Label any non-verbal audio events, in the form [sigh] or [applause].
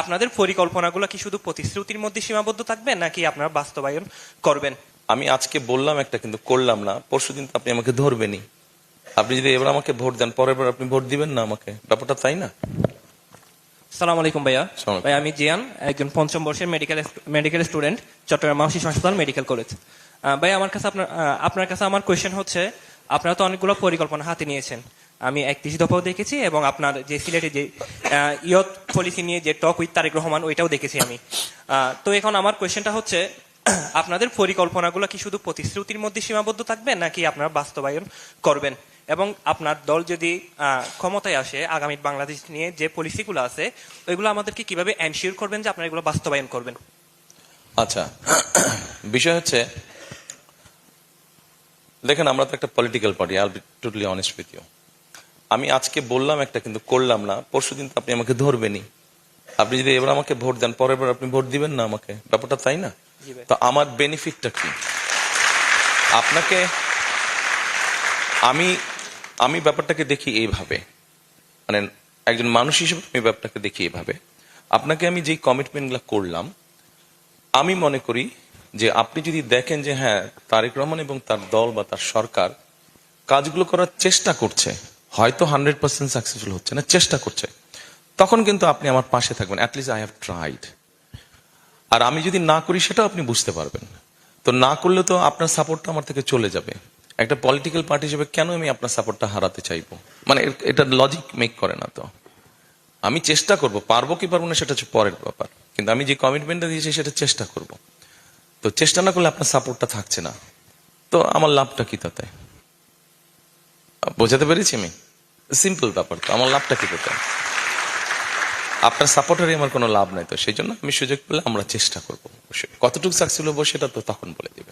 আপনাদের পরিকল্পনাগুলো কি শুধু প্রতিশ্রুতির মধ্যে সীমাবদ্ধ থাকবে নাকি আপনারা বাস্তবায়ন করবেন? আমি আজকে বললাম একটা কিন্তু করলাম না। পরশুদিন তো আপনি আমাকে ধরবেনই। আপনি যদি এবার আমাকে ভোট দেন পরের বার আপনি ভোট দিবেন না আমাকে? ব্যাপারটা তাই না? সালাম আলাইকুম ভাইয়া। ভাই আমি জিয়ান একজন পঞ্চম বর্ষের মেডিকেল মেডিকেল স্টুডেন্ট চট্টগ্রাম মানসিক হাসপাতাল মেডিকেল কলেজ ভাই আমার কাছে আপনার আপনার কাছে আমার কোয়েশ্চেন হচ্ছে আপনারা তো অনেকগুলো পরিকল্পনা হাতে নিয়েছেন। আমি একত্রিশ দফাও দেখেছি এবং আপনার যে সিলেটে যে ইয়ত পলিসি নিয়ে যে টক উইথ তারেক রহমান, ওইটাও দেখেছি আমি। তো এখন আমার কোয়েশ্চেনটা হচ্ছে, [clears throat] আপনাদের পরিকল্পনাগুলো কি শুধু প্রতিশ্রুতির মধ্যে সীমাবদ্ধ থাকবে, নাকি আপনারা বাস্তবায়ন করবেন? এবং আপনার দল যদি ক্ষমতায় আসে, আগামী বাংলাদেশ নিয়ে যে পলিসিগুলো আছে, ওইগুলো আমাদেরকে কীভাবে এনশিওর করবেন যে আপনারা এগুলো বাস্তবায়ন করবেন? আচ্ছা [clears throat] বিষয় হচ্ছে, দেখেন আমরা তো একটা political party I be totally honest with you আমি আজকে বললাম একটা কিন্তু করলাম না। পরশুদিন তো আপনি আমাকে ধরবেনই। আপনি যদি এবার আমাকে ভোট দেন পরের বার আপনি ভোট দিবেন না আমাকে? ব্যাপারটা তাই না? তো আমার বেনিফিটটা কি? আপনাকে আমি আমি ব্যাপারটাকে দেখি এইভাবে। মানে একজন মানুষ হিসেবে আমি ব্যাপারটাকে দেখি এইভাবে। আপনাকে আমি যেই কমিটমেন্টগুলো করলাম আমি মনে করি যে আপনি যদি দেখেন যে হ্যাঁ তারেক রহমান এবং তার দল বা তার সরকার কাজগুলো করার চেষ্টা করছে হয়তো হান্ড্রেড পার্সেন্ট সাকসেসফুল হচ্ছে না, চেষ্টা করছে। তখন কিন্তু আপনি আমার পাশে থাকবেন at least I have tried আর আমি যদি না করি, সেটাও আপনি বুঝতে পারবেন। তো না করলে তো আপনার সাপোর্টটা আমার থেকে চলে যাবে। একটা পলিটিক্যাল পার্টি হিসেবে কেন আমি আপনার সাপোর্টটা হারাতে চাইব? মানে এটা লজিক মেক করে না তো। আমি চেষ্টা করব, পারব কি পারব না, সেটা হচ্ছে পরের ব্যাপার। কিন্তু আমি যে কমিটমেন্টটা দিয়েছি, সেটা চেষ্টা করব। তো চেষ্টা না করলে আপনার সাপোর্টটা থাকছে না। তো আমার লাভটা কি তাতে? বোঝাতে পেরেছি আমি? সিম্পল ব্যাপার তো, আমার লাভটা কি পেতাম আপনার সাপোর্টারই আমার কোনো লাভ নাই তো, সেই জন্য আমি সুযোগ পেলে আমরা চেষ্টা করব। কতটুকু সাকসেসফুল হব সেটা তো তখন বলে দিবে